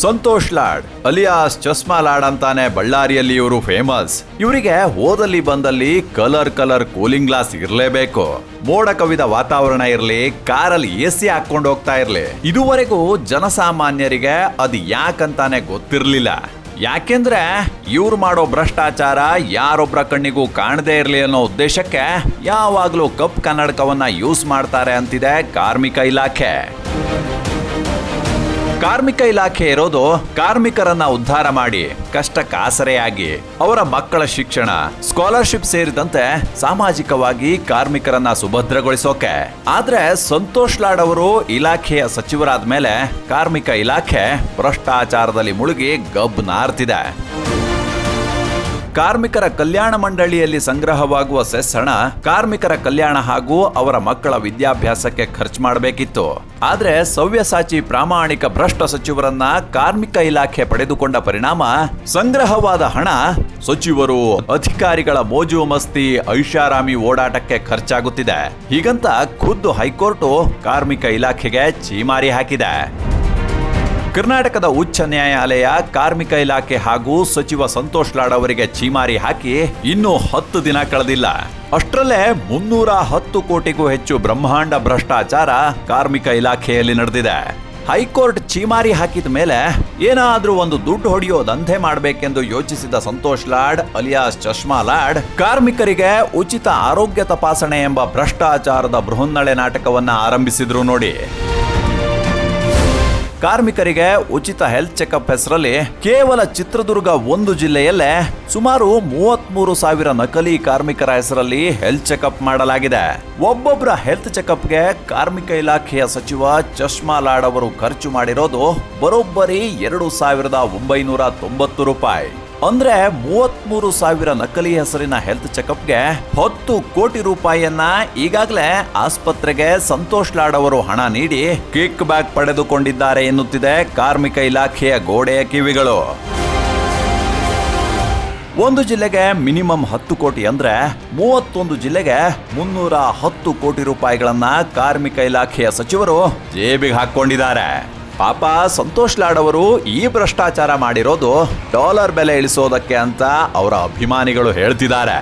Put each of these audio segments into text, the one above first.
Santosh Lad, alias ಚಸ್ಮಾ Lad ಅಂತಾನೆ ಬಳ್ಳಾರಿಯಲ್ಲಿ ಇವರು ಫೇಮಸ್ ಇವರಿಗೆ ಹೋದಲ್ಲಿ ಬಂದಲ್ಲಿ ಕಲರ್ ಕಲರ್ ಕೂಲಿಂಗ್ ಗ್ಲಾಸ್ ಇರಲೇಬೇಕು. ಮೋಡ ಕವಿದ ವಾತಾವರಣ ಇರಲಿ, ಕಾರಲ್ಲಿ ಎ ಸಿ ಹಾಕೊಂಡು ಹೋಗ್ತಾ ಇರ್ಲಿ. ಇದುವರೆಗೂ ಜನಸಾಮಾನ್ಯರಿಗೆ ಅದು ಯಾಕಂತಾನೆ ಗೊತ್ತಿರ್ಲಿಲ್ಲ. ಯಾಕೆಂದ್ರೆ ಇವ್ರು ಮಾಡೋ ಭ್ರಷ್ಟಾಚಾರ ಯಾರೊಬ್ಬರ ಕಣ್ಣಿಗೂ ಕಾಣದೇ ಇರಲಿ ಅನ್ನೋ ಉದ್ದೇಶಕ್ಕೆ ಯಾವಾಗಲೂ ಕಪ್ ಕನ್ನಡಕವನ್ನ ಯೂಸ್ ಮಾಡ್ತಾರೆ ಅಂತಿದೆ ಕಾರ್ಮಿಕ ಇಲಾಖೆ. ಕಾರ್ಮಿಕ ಇಲಾಖೆ ಇರೋದು ಕಾರ್ಮಿಕರನ್ನ ಉದ್ಧಾರ ಮಾಡಿ, ಕಷ್ಟಕ್ಕೆ ಆಸರೆಯಾಗಿ, ಅವರ ಮಕ್ಕಳ ಶಿಕ್ಷಣ ಸ್ಕಾಲರ್ಶಿಪ್ ಸೇರಿದಂತೆ ಸಾಮಾಜಿಕವಾಗಿ ಕಾರ್ಮಿಕರನ್ನ ಸುಭದ್ರಗೊಳಿಸೋಕೆ. ಆದ್ರೆ ಸಂತೋಷ್ ಲಾಡ್ ಅವರು ಇಲಾಖೆಯ ಸಚಿವರಾದ ಮೇಲೆ ಕಾರ್ಮಿಕ ಇಲಾಖೆ ಭ್ರಷ್ಟಾಚಾರದಲ್ಲಿ ಮುಳುಗಿ ಗಬ್ ನಾರ್ತಿದೆ ಕಾರ್ಮಿಕರ ಕಲ್ಯಾಣ ಮಂಡಳಿಯಲ್ಲಿ ಸಂಗ್ರಹವಾಗುವ ಸೆಸ್ ಹಣ ಕಾರ್ಮಿಕರ ಕಲ್ಯಾಣ ಹಾಗೂ ಅವರ ಮಕ್ಕಳ ವಿದ್ಯಾಭ್ಯಾಸಕ್ಕೆ ಖರ್ಚು ಮಾಡಬೇಕಿತ್ತು. ಆದರೆ ಸವ್ಯಸಾಚಿ ಪ್ರಾಮಾಣಿಕ ಭ್ರಷ್ಟ ಸಚಿವರನ್ನ ಕಾರ್ಮಿಕ ಇಲಾಖೆ ಪಡೆದುಕೊಂಡ ಪರಿಣಾಮ ಸಂಗ್ರಹವಾದ ಹಣ ಸಚಿವರು ಅಧಿಕಾರಿಗಳ ಮೋಜು ಮಸ್ತಿ ಐಷಾರಾಮಿ ಓಡಾಟಕ್ಕೆ ಖರ್ಚಾಗುತ್ತಿದೆ. ಹೀಗಂತ ಖುದ್ದು ಹೈಕೋರ್ಟು ಕಾರ್ಮಿಕ ಇಲಾಖೆಗೆ ಚೀಮಾರಿ ಹಾಕಿದೆ. ಕರ್ನಾಟಕದ ಉಚ್ಚ ನ್ಯಾಯಾಲಯ, ಕಾರ್ಮಿಕ ಇಲಾಖೆ ಹಾಗೂ ಸಚಿವ ಸಂತೋಷ್ ಲಾಡ್ ಅವರಿಗೆ ಚೀಮಾರಿ ಹಾಕಿ ಇನ್ನೂ ಹತ್ತು ದಿನ ಕಳೆದಿಲ್ಲ. ಅಷ್ಟರಲ್ಲೇ ಮುನ್ನೂರ ಹತ್ತು ಕೋಟಿಗೂ ಹೆಚ್ಚು ಬ್ರಹ್ಮಾಂಡ ಭ್ರಷ್ಟಾಚಾರ ಕಾರ್ಮಿಕ ಇಲಾಖೆಯಲ್ಲಿ ನಡೆದಿದೆ. ಹೈಕೋರ್ಟ್ ಚೀಮಾರಿ ಹಾಕಿದ ಮೇಲೆ ಏನಾದ್ರೂ ಒಂದು ದುಡ್ಡು ಹೊಡೆಯೋ ದಂಧೆ ಮಾಡಬೇಕೆಂದು ಯೋಚಿಸಿದ ಸಂತೋಷ್ ಲಾಡ್, ಅಲಿಯಾಸ್ ಚಶ್ಮಾ ಲಾಡ್, ಕಾರ್ಮಿಕರಿಗೆ ಉಚಿತ ಆರೋಗ್ಯ ತಪಾಸಣೆ ಎಂಬ ಭ್ರಷ್ಟಾಚಾರದ ಬೃಹನ್ನಳೆ ನಾಟಕವನ್ನ ಆರಂಭಿಸಿದ್ರು ನೋಡಿ. ಕಾರ್ಮಿಕರಿಗೆ ಉಚಿತ ಹೆಲ್ತ್ ಚೆಕಪ್ ಹೆಸರಲ್ಲಿ ಕೇವಲ ಚಿತ್ರದುರ್ಗ ಒಂದು ಜಿಲ್ಲೆಯಲ್ಲೇ ಸುಮಾರು ಮೂವತ್ಮೂರು ಸಾವಿರ ನಕಲಿ ಕಾರ್ಮಿಕರ ಹೆಸರಲ್ಲಿ ಹೆಲ್ತ್ ಚೆಕಪ್ ಮಾಡಲಾಗಿದೆ. ಒಬ್ಬೊಬ್ಬರ ಹೆಲ್ತ್ ಚೆಕಪ್ಗೆ ಕಾರ್ಮಿಕ ಇಲಾಖೆಯ ಸಚಿವ ಚಶ್ಮಾ ಲಾಡ್ ಅವರು ಖರ್ಚು ಮಾಡಿರೋದು ಬರೋಬ್ಬರಿ ಎರಡು ಸಾವಿರದ ಒಂಬೈನೂರ ತೊಂಬತ್ತು ರೂಪಾಯಿ. ಅಂದ್ರೆ ಮೂವತ್ಮೂರು ಸಾವಿರ ನಕಲಿ ಹೆಸರಿನ ಹೆಲ್ತ್ ಚೆಕಪ್ಗೆ ಹತ್ತು ಕೋಟಿ ರೂಪಾಯಿಯನ್ನ ಈಗಾಗಲೇ ಆಸ್ಪತ್ರೆಗೆ ಸಂತೋಷ್ ಲಾಡ್ ಅವರು ಹಣ ನೀಡಿ ಕಿಕ್ ಬ್ಯಾಕ್ ಪಡೆದುಕೊಂಡಿದ್ದಾರೆ ಎನ್ನುತ್ತಿದೆ ಕಾರ್ಮಿಕ ಇಲಾಖೆಯ ಗೋಡೆಯ ಕಿವಿಗಳು. ಒಂದು ಜಿಲ್ಲೆಗೆ ಮಿನಿಮಮ್ ಹತ್ತು ಕೋಟಿ ಅಂದ್ರೆ ಮೂವತ್ತೊಂದು ಜಿಲ್ಲೆಗೆ ಮುನ್ನೂರ ಹತ್ತು ಕೋಟಿ ರೂಪಾಯಿಗಳನ್ನ ಕಾರ್ಮಿಕ ಇಲಾಖೆಯ ಸಚಿವರು ಜೇಬಿಗೆ ಹಾಕೊಂಡಿದ್ದಾರೆ ಪಾಪ ಸಂತೋಷ್ ಲಾಡ್ ಅವರು ಈ ಭ್ರಷ್ಟಾಚಾರ ಮಾಡಿರೋದು ಡಾಲರ್ ಬೆಲೆ ಇಳಿಸೋದಕ್ಕೆ ಅಂತ ಅವರ ಅಭಿಮಾನಿಗಳು ಹೇಳ್ತಿದ್ದಾರೆ.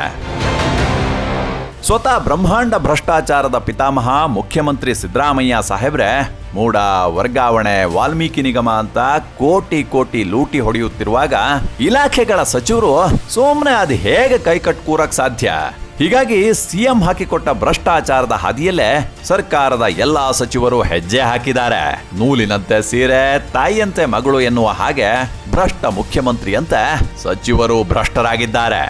ಸ್ವತಃ ಬ್ರಹ್ಮಾಂಡ ಭ್ರಷ್ಟಾಚಾರದ ಪಿತಾಮಹ ಮುಖ್ಯಮಂತ್ರಿ ಸಿದ್ದರಾಮಯ್ಯ ಸಾಹೇಬ್ರೆ ಮೂಡ ವರ್ಗಾವಣೆ ವಾಲ್ಮೀಕಿ ನಿಗಮ ಅಂತ ಕೋಟಿ ಕೋಟಿ ಲೂಟಿ ಹೊಡೆಯುತ್ತಿರುವಾಗ ಇಲಾಖೆಗಳ ಸಚಿವರು ಸುಮ್ಮನೆ ಅದು ಹೇಗೆ ಕೈಕಟ್ ಕೂರಕ್ ಸಾಧ್ಯ? ಹೀಗಾಗಿ ಸಿಎಂ ಹಾಕಿಕೊಟ್ಟ ಭ್ರಷ್ಟಾಚಾರದ ಹಾದಿಯಲ್ಲೇ ಸರ್ಕಾರದ ಎಲ್ಲಾ ಸಚಿವರು ಹೆಜ್ಜೆ ಹಾಕಿದ್ದಾರೆ. ನೂಲಿನಂತೆ ಸೀರೆ, ತಾಯಿಯಂತೆ ಮಗಳು ಎನ್ನುವ ಹಾಗೆ ಭ್ರಷ್ಟ ಮುಖ್ಯಮಂತ್ರಿಯಂತೆ ಸಚಿವರು ಭ್ರಷ್ಟರಾಗಿದ್ದಾರೆ.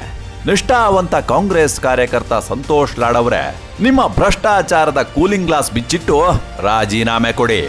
ನಿಷ್ಠಾವಂತ ಕಾಂಗ್ರೆಸ್ ಕಾರ್ಯಕರ್ತ ಸಂತೋಷ್ ಲಾಡ್ ಅವರೇ, ನಿಮ್ಮ ಭ್ರಷ್ಟಾಚಾರದ ಕೂಲಿಂಗ್ ಗ್ಲಾಸ್ ಬಿಚ್ಚಿಟ್ಟು ರಾಜೀನಾಮೆ ಕೊಡಿ.